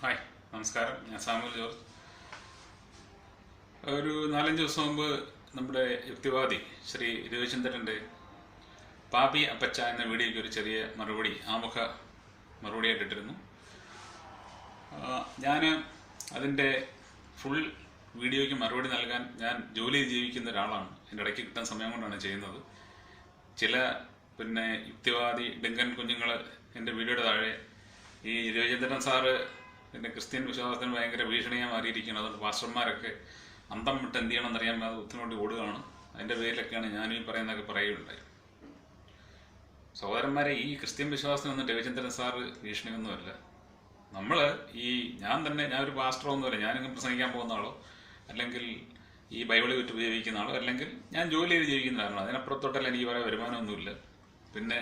Hi നമസ്കാരം. ഞാൻ Samuel George. ഒരു നാലഞ്ച് ദിവസം മുമ്പ് നമ്മുടെ യുക്തിവാദി ശ്രീ രവിചന്ദ്രന്റെ പാപി അപ്പച്ച എന്ന വീഡിയോയ്ക്ക് ഒരു ചെറിയ മറുപടി ആമുഖ മറുപടിയായിട്ട് ഇട്ടിരുന്നു. ഞാൻ അതിന്റെ ഫുൾ വീഡിയോയ്ക്ക് മറുപടി നൽകാൻ ഞാൻ ജോലി ജീവിക്കുന്ന ഒരാളാണ്. എന്റെ ഇടയ്ക്ക് കിട്ടുന്ന സമയം കൊണ്ടാണ് ചെയ്യുന്നത്. ചില പിന്നെ യുക്തിവാദി ഡെങ്കൻ കുഞ്ഞുങ്ങൾ എന്റെ വീഡിയോയുടെ താഴെ ഈ രവിചന്ദ്രൻ സാറ് പിന്നെ ക്രിസ്ത്യൻ വിശ്വാസത്തിന് ഭയങ്കര ഭീഷണിയായി മാറിയിരിക്കുകയാണ് അതുകൊണ്ട് പാസ്റ്റർമാരൊക്കെ അന്തം വിട്ട് എന്ത് ചെയ്യണം എന്നറിയാൻ മേലെ ഒത്തിനോട്ട് ഓടുകയാണ്. അതിന്റെ പേരിലൊക്കെയാണ് ഞാനും ഈ പറയുന്നതൊക്കെ പറയുകയുണ്ടായി. സഹോദരന്മാരെ ഈ ക്രിസ്ത്യൻ വിശ്വാസത്തിനൊന്നും രവിചന്ദ്രൻ സാറ് ഭീഷണിയൊന്നുമല്ല. നമ്മൾ ഈ ഞാൻ തന്നെ ഞാൻ ഒരു പാസ്റ്ററോ ഒന്നുമല്ല. ഞാനിങ്ങനെ പ്രസംഗിക്കാൻ പോകുന്ന ആളോ അല്ലെങ്കിൽ ഈ ബൈബിൾ വിറ്റ് ഉപയോഗിക്കുന്ന ആളോ അല്ലെങ്കിൽ ഞാൻ ജോലി ചെയ്ത് ജീവിക്കുന്ന ആളാണ്. അതിനപ്പുറത്തോട്ടല്ല എനിക്ക് പറയാൻ വരുമാനമൊന്നുമില്ല. പിന്നെ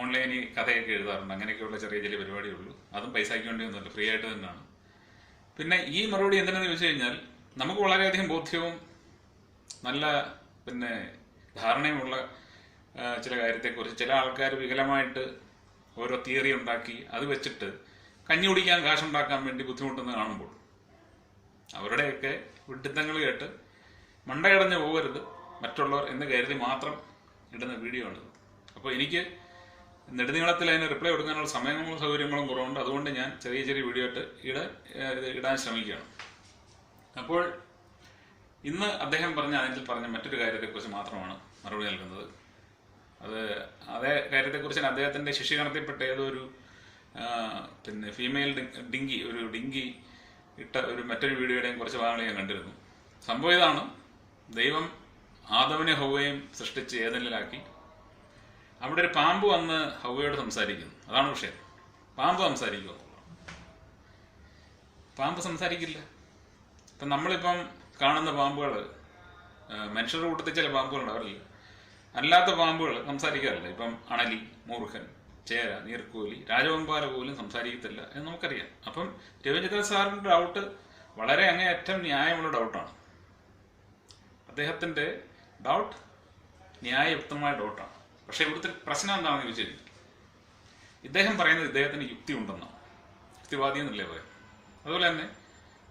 ഓൺലൈനിൽ കഥയൊക്കെ എഴുതാറുണ്ട്. അങ്ങനെയൊക്കെയുള്ള ചെറിയ ചെറിയ പരിപാടിയുള്ളൂ അതും പൈസയ്ക്ക് വേണ്ടിയൊന്നുമല്ല ഫ്രീ ആയിട്ട് തന്നെയാണ്. പിന്നെ ഈ മറുപടി എന്തിനാന്ന് ചോദിച്ചു കഴിഞ്ഞാൽ നമുക്ക് വളരെയധികം ബോധ്യവും നല്ല പിന്നെ ധാരണയുമുള്ള ചില കാര്യത്തെക്കുറിച്ച് ചില ആൾക്കാർ വികലമായിട്ട് ഓരോ തിയറി ഉണ്ടാക്കി അത് വെച്ചിട്ട് കഞ്ഞി കുടിക്കാൻ കാശുണ്ടാക്കാൻ വേണ്ടി ബുദ്ധിമുട്ടെന്ന് കാണുമ്പോൾ അവരുടെയൊക്കെ വിഡിത്തങ്ങൾ കേട്ട് മണ്ടയടഞ്ഞു പോകരുത്. മറ്റുള്ളവർ എന്ന് കരുതി മാത്രം ഇടുന്ന വീഡിയോ ആണിത്. അപ്പോൾ എനിക്ക് നെടുനീളത്തിൽ അതിന് റിപ്ലൈ കൊടുക്കാനുള്ള സമയങ്ങളും സൗകര്യങ്ങളും കുറവുണ്ട്. അതുകൊണ്ട് ഞാൻ ചെറിയ ചെറിയ വീഡിയോ ഇട്ട് ഇട ഇടാൻ ശ്രമിക്കുകയാണ്. അപ്പോൾ ഇന്ന് അദ്ദേഹം പറഞ്ഞ അതിൽ പറഞ്ഞ മറ്റൊരു കാര്യത്തെക്കുറിച്ച് മാത്രമാണ് മറുപടി നൽകുന്നത്. അത് അതേ കാര്യത്തെക്കുറിച്ച് അദ്ദേഹത്തിന്റെ അദ്ദേഹത്തിന്റെ ശിഷ്യഗണത്തിൽപ്പെട്ട ഏതോ ഒരു പിന്നെ ഫീമെയിൽ ഡിങ്കി ഒരു ഡിങ്കി ഇട്ട ഒരു മറ്റൊരു വീഡിയോയുടെയും കുറച്ച് ഭാഗങ്ങൾ ഞാൻ കണ്ടിരുന്നു. സംഭവം ഇതാണ്. ദൈവം ആദവനെ ഹോവയും സൃഷ്ടിച്ച് ഏതെല്ലാക്കി അവിടെ ഒരു പാമ്പ് വന്ന് ഹൗവയോട് സംസാരിക്കുന്നു. അതാണ് വിഷയം. പാമ്പ് സംസാരിക്കുമോ പാമ്പ് സംസാരിക്കില്ല. ഇപ്പം നമ്മളിപ്പം കാണുന്ന പാമ്പുകൾ മനുഷ്യരുടെ കൂട്ടത്തിൽ ചില പാമ്പുകളുണ്ട്. അവരില്ല. അല്ലാത്ത പാമ്പുകൾ സംസാരിക്കാറില്ല. ഇപ്പം അണലി മൂർഖൻ ചേര നീർക്കോലി രാജവമ്പാല പോലും സംസാരിക്കത്തില്ല എന്ന് നമുക്കറിയാം. അപ്പം രവിചന്ദ്രൻ സാറിന്റെ ഡൗട്ട് വളരെ അങ്ങേയറ്റം ന്യായമുള്ള ഡൗട്ടാണ്. അദ്ദേഹത്തിന്റെ ഡൗട്ട് ന്യായയുക്തമായ ഡൗട്ടാണ്. പക്ഷേ ഇവിടുത്തെ പ്രശ്നം എന്താണെന്ന് ചോദിച്ചു ഇദ്ദേഹം പറയുന്നത് ഇദ്ദേഹത്തിന് യുക്തി ഉണ്ടെന്നാണ് യുക്തിവാദി എന്നല്ലേ പറയാം? അതുപോലെ തന്നെ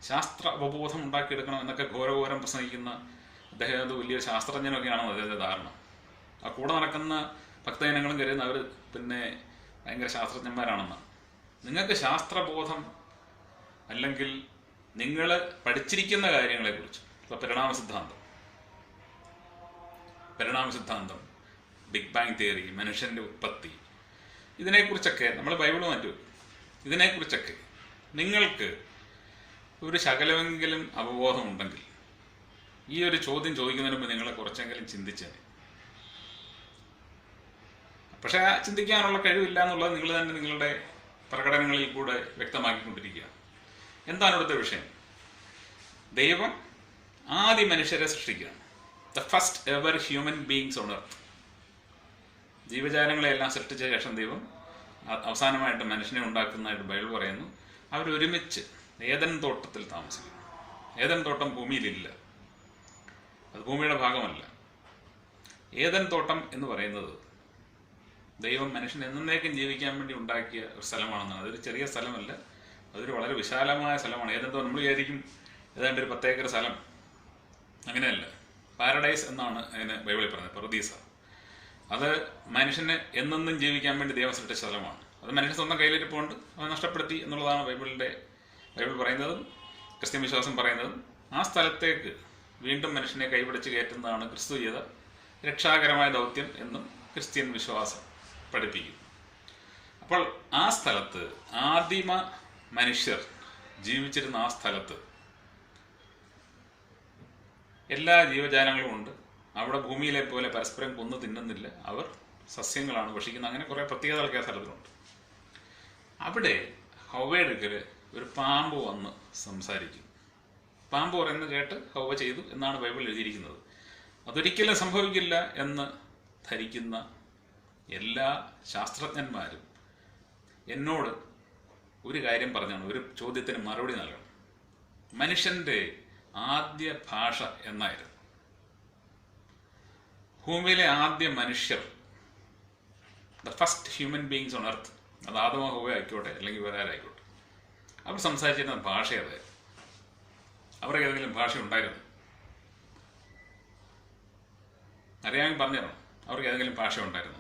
ശാസ്ത്ര അവബോധം ഉണ്ടാക്കിയെടുക്കണം എന്നൊക്കെ ഘോരഘോരം പ്രസംഗിക്കുന്ന അദ്ദേഹം അത് വലിയൊരു ശാസ്ത്രജ്ഞനൊക്കെയാണെന്ന് അദ്ദേഹത്തെ ധാരണ. ആ കൂടെ നടക്കുന്ന ഭക്തജനങ്ങളും കരുതുന്ന അവർ പിന്നെ ഭയങ്കര ശാസ്ത്രജ്ഞന്മാരാണെന്ന്. നിങ്ങൾക്ക് ശാസ്ത്രബോധം അല്ലെങ്കിൽ നിങ്ങൾ പഠിച്ചിരിക്കുന്ന കാര്യങ്ങളെക്കുറിച്ച് ഇപ്പോൾ പരിണാമ സിദ്ധാന്തം. പരിണാമ സിദ്ധാന്തം. ബിഗ് ബാങ് തിയറി മനുഷ്യന്റെ ഉത്പത്തി. ഇതിനെക്കുറിച്ചൊക്കെ നമ്മൾ ബൈബിൾ മാറ്റൂ ഇതിനെക്കുറിച്ചൊക്കെ നിങ്ങൾക്ക് ഒരു ശകലമെങ്കിലും അവബോധം ഉണ്ടെങ്കിൽ ഈ ഒരു ചോദ്യം ചോദിക്കുന്നതിന് മുമ്പ് നിങ്ങളെ കുറച്ചെങ്കിലും ചിന്തിച്ചത് പക്ഷെ ആ ചിന്തിക്കാനുള്ള കഴിവില്ല എന്നുള്ളത് നിങ്ങൾ തന്നെ നിങ്ങളുടെ പ്രകടനങ്ങളിൽ കൂടെ വ്യക്തമാക്കിക്കൊണ്ടിരിക്കുക. എന്താണ് ഇവിടുത്തെ വിഷയം? ദൈവം ആദ്യ മനുഷ്യരെ സൃഷ്ടിക്കുകയാണ്. The first ever human beings on earth ജീവജാലങ്ങളെല്ലാം സൃഷ്ടിച്ച ശേഷം ദൈവം അവസാനമായിട്ട് മനുഷ്യനെ ഉണ്ടാക്കുന്നതായിട്ട് ബൈബിൾ പറയുന്നു. അവരൊരുമിച്ച് ഏതൻ തോട്ടത്തിൽ താമസിക്കുന്നു. ഏതൻ തോട്ടം ഭൂമിയിലില്ല. അത് ഭൂമിയുടെ ഭാഗമല്ല. ഏതൻ തോട്ടം എന്ന് പറയുന്നത് ദൈവം മനുഷ്യൻ എന്നേക്കും ജീവിക്കാൻ വേണ്ടി ഉണ്ടാക്കിയ ഒരു സ്ഥലമാണെന്നാണ്. അതൊരു ചെറിയ സ്ഥലമല്ല. അതൊരു വളരെ വിശാലമായ സ്ഥലമാണ്. ഏതൻ തോട്ടം നമ്മൾ വിചാരിക്കും ഏതാണ്ട് ഒരു പത്തേക്കർ സ്ഥലം. അങ്ങനെയല്ല. പാരഡൈസ് എന്നാണ് അതിന് ബൈബിളിൽ പറയുന്നത്. പ്രതീസ അത് മനുഷ്യന് എന്നെന്നും ജീവിക്കാൻ വേണ്ടി ദൈവം സൃഷ്ടിച്ച സ്ഥലമാണ്. അത് മനുഷ്യൻ സ്വന്തം കയ്യിലിരിപ്പുണ്ട് അത് നഷ്ടപ്പെടുത്തി എന്നുള്ളതാണ് ബൈബിളിന്റെ ബൈബിൾ പറയുന്നതും ക്രിസ്ത്യൻ വിശ്വാസം പറയുന്നതും. ആ സ്ഥലത്തേക്ക് വീണ്ടും മനുഷ്യനെ കൈപിടിച്ച് കയറ്റുന്നതാണ് ക്രിസ്തു ചെയ്ത രക്ഷാകരമായ ദൗത്യം എന്നും ക്രിസ്ത്യൻ വിശ്വാസം പഠിപ്പിക്കും അപ്പോൾ ആ സ്ഥലത്ത് ആദിമ മനുഷ്യർ ജീവിച്ചിരുന്ന ആ സ്ഥലത്ത് എല്ലാ ജീവജാലങ്ങളും ഉണ്ട്. അവിടെ ഭൂമിയിലെ പോലെ പരസ്പരം കൊന്നു തിന്നുന്നില്ല. അവർ സസ്യങ്ങളാണ് ഭക്ഷിക്കുന്നത്. അങ്ങനെ കുറേ പ്രത്യേകതകളൊക്കെ ആ സ്ഥലത്തിലുണ്ട് അവിടെ ഹൗവയുടെ ഒരു പാമ്പ് വന്ന് സംസാരിക്കും. പാമ്പ് പറയുന്നത് കേട്ട് ഹൗവ ചെയ്തു എന്നാണ് ബൈബിൾ എഴുതിയിരിക്കുന്നത്. അതൊരിക്കലും സംഭവിക്കില്ല എന്ന് ധരിക്കുന്ന എല്ലാ ശാസ്ത്രജ്ഞന്മാരും എന്നോട് ഒരു കാര്യം പറഞ്ഞാണ് ഒരു ചോദ്യത്തിന് മറുപടി നൽകണം. മനുഷ്യന്റെ ആദ്യ ഭാഷ എന്നായിരുന്നു. ഭൂമിയിലെ ആദ്യ മനുഷ്യർ the first human beings on earth അത് ആദമ ഹോവ ആയിക്കോട്ടെ അല്ലെങ്കിൽ വേറെ ആരായിക്കോട്ടെ. അവർ സംസാരിച്ചിരുന്ന ഭാഷ അതായിരുന്നു അവർക്ക് ഏതെങ്കിലും ഭാഷ ഉണ്ടായിരുന്നു. അറിയാമെങ്കിൽ പറഞ്ഞിരുന്നു അവർക്ക് ഏതെങ്കിലും ഭാഷ ഉണ്ടായിരുന്നു.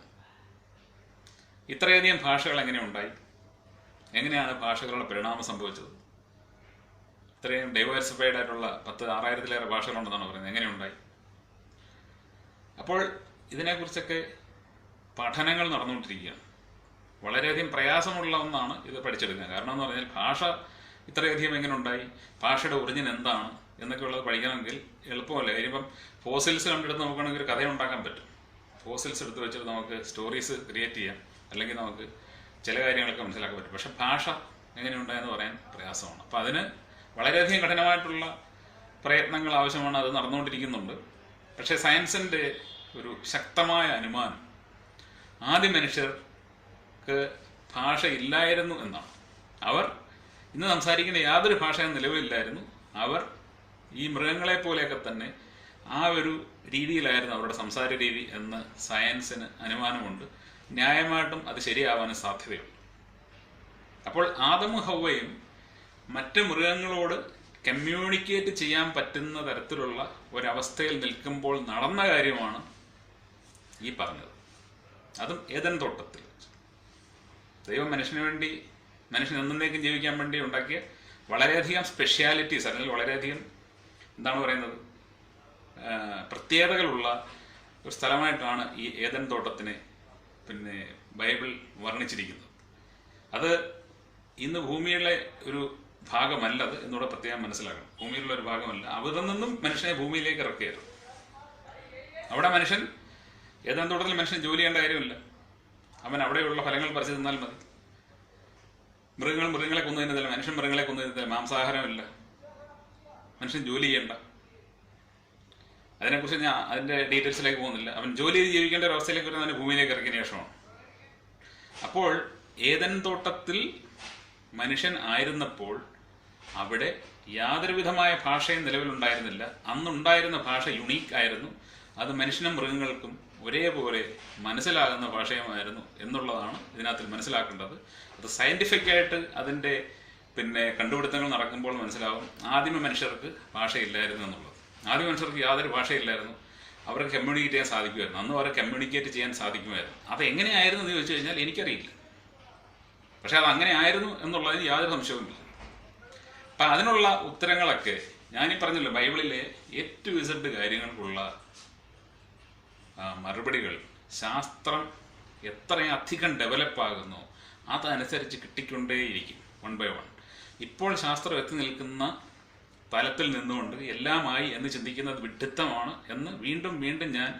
ഇത്രയധികം ഭാഷകൾ എങ്ങനെ ഉണ്ടായി? എങ്ങനെയാണ് ഭാഷകളുടെ പരിണാമം സംഭവിച്ചത്? ഇത്രയും ഡൈവേഴ്സിഫൈഡ് ആയിട്ടുള്ള പത്ത് ആറായിരത്തിലേറെ ഭാഷകളുണ്ടെന്നാണ് പറയുന്നത്. എങ്ങനെ ഉണ്ടായി? അപ്പോൾ ഇതിനെക്കുറിച്ചൊക്കെ പഠനങ്ങൾ നടന്നുകൊണ്ടിരിക്കുകയാണ്. വളരെയധികം പ്രയാസമുള്ള ഒന്നാണ് ഇത് പഠിച്ചെടുക്കുക. കാരണം എന്ന് പറഞ്ഞാൽ ഭാഷ ഇത്രയധികം എങ്ങനെ ഉണ്ടായി ഭാഷയുടെ ഒറിജിൻ എന്താണ്? എന്നൊക്കെ ഉള്ളത് പഠിക്കണമെങ്കിൽ എളുപ്പമല്ല? കാര്യം ഇപ്പം ഫോസിൽസ് കണ്ടെടുത്ത് നോക്കുകയാണെങ്കിൽ ഒരു കഥ ഉണ്ടാക്കാൻ പറ്റും. ഫോസിൽസ് എടുത്ത് വെച്ചിട്ട് നമുക്ക് സ്റ്റോറീസ് ക്രിയേറ്റ് ചെയ്യാം. അല്ലെങ്കിൽ നമുക്ക് ചില കാര്യങ്ങളൊക്കെ മനസ്സിലാക്കാൻ പറ്റും. പക്ഷെ ഭാഷ എങ്ങനെയുണ്ടായെന്ന് പറയാൻ പ്രയാസമാണ്. അപ്പം അതിന് വളരെയധികം കഠിനമായിട്ടുള്ള പ്രയത്നങ്ങൾ ആവശ്യമാണ്. അത് നടന്നുകൊണ്ടിരിക്കുന്നുണ്ട്. പക്ഷേ സയൻസിന്റെ ഒരു ശക്തമായ അനുമാനം ആദ്യ മനുഷ്യർക്ക് ഭാഷ ഇല്ലായിരുന്നു എന്നാണ്. അവർ ഇന്ന് സംസാരിക്കുന്ന യാതൊരു ഭാഷയും നിലവിലില്ലായിരുന്നു. അവർ ഈ മൃഗങ്ങളെ പോലെയൊക്കെ തന്നെ ആ ഒരു രീതിയിലായിരുന്നു അവരുടെ സംസാര രീതി എന്ന് സയൻസിന് അനുമാനമുണ്ട്. ന്യായമായിട്ടും അത് ശരിയാവാനും സാധ്യതയുണ്ട്. അപ്പോൾ ആദമ ഹൗവയും മറ്റ് മൃഗങ്ങളോട് കമ്മ്യൂണിക്കേറ്റ് ചെയ്യാൻ പറ്റുന്ന തരത്തിലുള്ള ഒരവസ്ഥയിൽ നിൽക്കുമ്പോൾ നടന്ന കാര്യമാണ് ഈ പറഞ്ഞത്. അതും ഏതൻ തോട്ടത്തിൽ ദൈവം മനുഷ്യന് വേണ്ടി മനുഷ്യൻ എന്നേക്കും ജീവിക്കാൻ വേണ്ടി ഉണ്ടാക്കിയ വളരെയധികം സ്പെഷ്യാലിറ്റീസ് അല്ലെങ്കിൽ വളരെയധികം എന്താണ് പറയുന്നത് പ്രത്യേകതകളുള്ള ഒരു സ്ഥലമായിട്ടാണ് ഈ ഏതൻ തോട്ടത്തിനെ പിന്നെ ബൈബിൾ വർണിച്ചിരിക്കുന്നത്. അത് ഇന്ന് ഭൂമിയിലെ ഒരു ഭാഗമല്ലത് എന്നൂടെ പ്രത്യേകം മനസ്സിലാക്കണം. ഭൂമിയിലുള്ള ഒരു ഭാഗമല്ല. അവിടെ നിന്നും മനുഷ്യനെ ഭൂമിയിലേക്ക് ഇറക്കുകയായിരുന്നു. അവിടെ മനുഷ്യൻ ഏതാണ്ട് തോട്ടത്തിൽ മനുഷ്യൻ ജോലി ചെയ്യേണ്ട കാര്യമില്ല. അവൻ അവിടെയുള്ള ഫലങ്ങൾ പറിച്ചു തിന്നാൽ മതി. മൃഗങ്ങൾ മൃഗങ്ങളെ കൊന്നു തിന്നതില്ല മനുഷ്യൻ മൃഗങ്ങളെ കൊന്നു തിന്നതില്ല മാംസാഹാരമില്ല മനുഷ്യൻ ജോലി ചെയ്യണ്ട. അതിനെക്കുറിച്ച് ഞാൻ അതിന്റെ ഡീറ്റെയിൽസിലേക്ക് പോകുന്നില്ല. അവൻ ജോലി ചെയ്ത് ജീവിക്കേണ്ട ഒരു അവസ്ഥയിലേക്ക് വരുന്ന അവന്റെ ഭൂമിയിലേക്ക് ഇറക്കിയ ശേഷമാണ്. അപ്പോൾ ഏതൻ തോട്ടത്തിൽ മനുഷ്യൻ ആയിരുന്നപ്പോൾ അവിടെ യാതൊരുവിധമായ ഭാഷയും നിലവിലുണ്ടായിരുന്നില്ല. അന്നുണ്ടായിരുന്ന ഭാഷ യുണീക്ക് ആയിരുന്നു. അത് മനുഷ്യനും മൃഗങ്ങൾക്കും ഒരേപോലെ മനസ്സിലാകുന്ന ഭാഷയുമായിരുന്നു എന്നുള്ളതാണ് ഇതിനകത്തിൽ മനസ്സിലാക്കേണ്ടത്. അത് സയന്റിഫിക് ആയിട്ട് അതിന്റെ പിന്നെ കണ്ടുപിടുത്തങ്ങൾ നടക്കുമ്പോൾ മനസ്സിലാവും ആദിമ മനുഷ്യർക്ക് ഭാഷയില്ലായിരുന്നു എന്നുള്ളത്. ആദ്യ മനുഷ്യർക്ക് യാതൊരു ഭാഷയില്ലായിരുന്നു. അവർക്ക് കമ്മ്യൂണിക്കേറ്റ് ചെയ്യാൻ സാധിക്കുമായിരുന്നു. അന്ന് അവരെ കമ്മ്യൂണിക്കേറ്റ് ചെയ്യാൻ സാധിക്കുമായിരുന്നു. അത് എങ്ങനെയായിരുന്നു എന്ന് ചോദിച്ചു കഴിഞ്ഞാൽ എനിക്കറിയില്ല. പക്ഷേ അത് അങ്ങനെ ആയിരുന്നു എന്നുള്ളതിന് യാതൊരു സംശയവുമില്ല. അപ്പം അതിനുള്ള ഉത്തരങ്ങളൊക്കെ ഞാനീ പറഞ്ഞല്ലോ ബൈബിളിലെ ഏറ്റവും ഇസഡ് കാര്യങ്ങൾക്കുള്ള മറുപടികൾ. ശാസ്ത്രം എത്രയധികം അധികം ഡെവലപ്പ് ആകുന്നു അതനുസരിച്ച് കിട്ടിക്കൊണ്ടേയിരിക്കും വൺ ബൈ വൺ ഇപ്പോൾ ശാസ്ത്രം എത്തി നിൽക്കുന്ന തലത്തിൽ നിന്നുകൊണ്ട് എല്ലാമായി എന്ന് ചിന്തിക്കുന്നത് വിഡ്ഢിത്തമാണ് എന്ന് വീണ്ടും വീണ്ടും ഞാൻ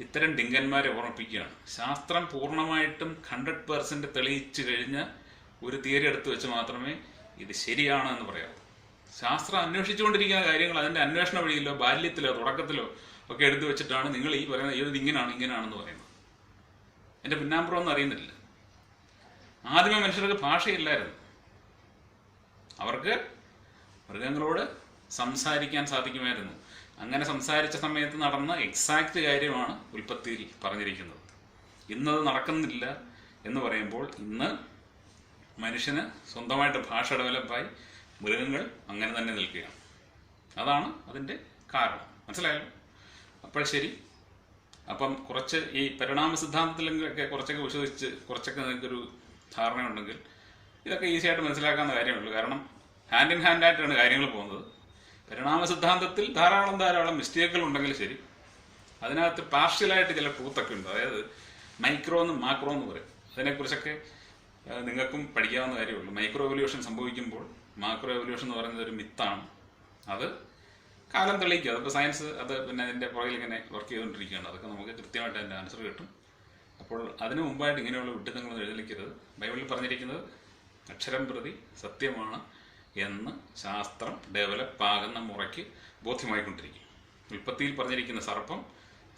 ഇത്തരം ഡിങ്കന്മാരെ ഓർമ്മിപ്പിക്കുകയാണ്. ശാസ്ത്രം പൂർണമായിട്ടും ഹൺഡ്രഡ് പെർസെന്റ് തെളിയിച്ചു കഴിഞ്ഞ ഒരു തിയറി എടുത്തു വെച്ച് മാത്രമേ ഇത് ശരിയാണ് എന്ന് പറയാവൂ. ശാസ്ത്രം അന്വേഷിച്ചുകൊണ്ടിരിക്കുന്ന കാര്യങ്ങൾ അതിന്റെ അന്വേഷണ വഴിയിലോ ബാല്യത്തിലോ തുടക്കത്തിലോ ഒക്കെ എടുത്തു വെച്ചിട്ടാണ് നിങ്ങൾ ഈ പറയുന്നത് ഇത് ഇങ്ങനെയാണ് ഇങ്ങനെയാണെന്ന് പറയുന്നത്. എന്റെ പിന്നാമ്പുറമൊന്നും അറിയുന്നില്ല. ആദ്യമേ മനുഷ്യർക്ക് ഭാഷയില്ലായിരുന്നു. അവർക്ക് മൃഗങ്ങളോട് സംസാരിക്കാൻ സാധിക്കുമായിരുന്നു. അങ്ങനെ സംസാരിച്ച സമയത്ത് നടന്ന എക്സാക്റ്റ് കാര്യമാണ് ഉൽപ്പത്തിയിൽ പറഞ്ഞിരിക്കുന്നത്. ഇന്നത് നടക്കുന്നില്ല എന്ന് പറയുമ്പോൾ ഇന്ന് മനുഷ്യന് സ്വന്തമായിട്ട് ഭാഷ ഡെവലപ്പായി മൃഗങ്ങൾ അങ്ങനെ തന്നെ നിൽക്കുകയാണ്. അതാണ് അതിന്റെ കാരണം. മനസ്സിലായല്ലോ? അപ്പോൾ ശരി. അപ്പം കുറച്ച് ഈ പരിണാമ സിദ്ധാന്തത്തിലൊക്കെ കുറച്ചൊക്കെ വിശ്വസിച്ച് കുറച്ചൊക്കെ നിങ്ങൾക്കൊരു ധാരണയുണ്ടെങ്കിൽ ഇതൊക്കെ ഈസി ആയിട്ട് മനസ്സിലാക്കാവുന്ന കാര്യമുള്ളൂ കാരണം ഹാൻഡ് ഇൻ ഹാൻഡ് ആയിട്ടാണ് കാര്യങ്ങൾ പോകുന്നത്. പരിണാമ സിദ്ധാന്തത്തിൽ ധാരാളം ധാരാളം മിസ്റ്റേക്കുകൾ ഉണ്ടെങ്കിൽ ശരി. അതിനകത്ത് പാർഷ്യലായിട്ട് ചില ട്രൂത്തൊക്കെ ഉണ്ട്. അതായത് മൈക്രോ എന്നും മാക്രോ എന്ന് പറയും. അതിനെക്കുറിച്ചൊക്കെ നിങ്ങൾക്കും പഠിക്കാവുന്ന കാര്യമുള്ളൂ. മൈക്രോ എവല്യൂഷൻ സംഭവിക്കുമ്പോൾ മാക്രോ എവല്യൂഷൻ എന്ന് പറയുന്നത് ഒരു മിത്താണ് അത് കാലം തെളിയിക്കുക അതിപ്പോൾ സയൻസ് അത് പിന്നെ അതിന്റെ പുറകിൽ ഇങ്ങനെ വർക്ക് ചെയ്തുകൊണ്ടിരിക്കുകയാണ്. അതൊക്കെ നമുക്ക് കൃത്യമായിട്ട് അതിന്റെ ആൻസർ കിട്ടും. അപ്പോൾ അതിനു മുമ്പായിട്ട് ഇങ്ങനെയുള്ള വിഡിത്തങ്ങളൊന്നും എഴുതലിക്കരുത് ബൈബിളിൽ പറഞ്ഞിരിക്കുന്നത് അക്ഷരം പ്രതി സത്യമാണ് എന്ന് ശാസ്ത്രം ഡെവലപ്പ് ആകുന്ന മുറയ്ക്ക് ബോധ്യമായിക്കൊണ്ടിരിക്കും. ഉൽപ്പത്തിയിൽ പറഞ്ഞിരിക്കുന്ന സർപ്പം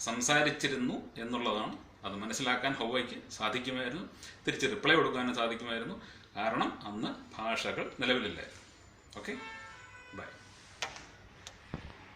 സംസാരിച്ചിരുന്നു എന്നുള്ളതാണ് അത് മനസ്സിലാക്കാൻ ഹൗവയ്ക്ക് സാധിക്കുമായിരുന്നു. തിരിച്ച് റിപ്ലൈ കൊടുക്കാനും സാധിക്കുമായിരുന്നു. കാരണം അന്ന് ഭാഷകൾ നിലവിലില്ലായിരുന്നു. ഓക്കെ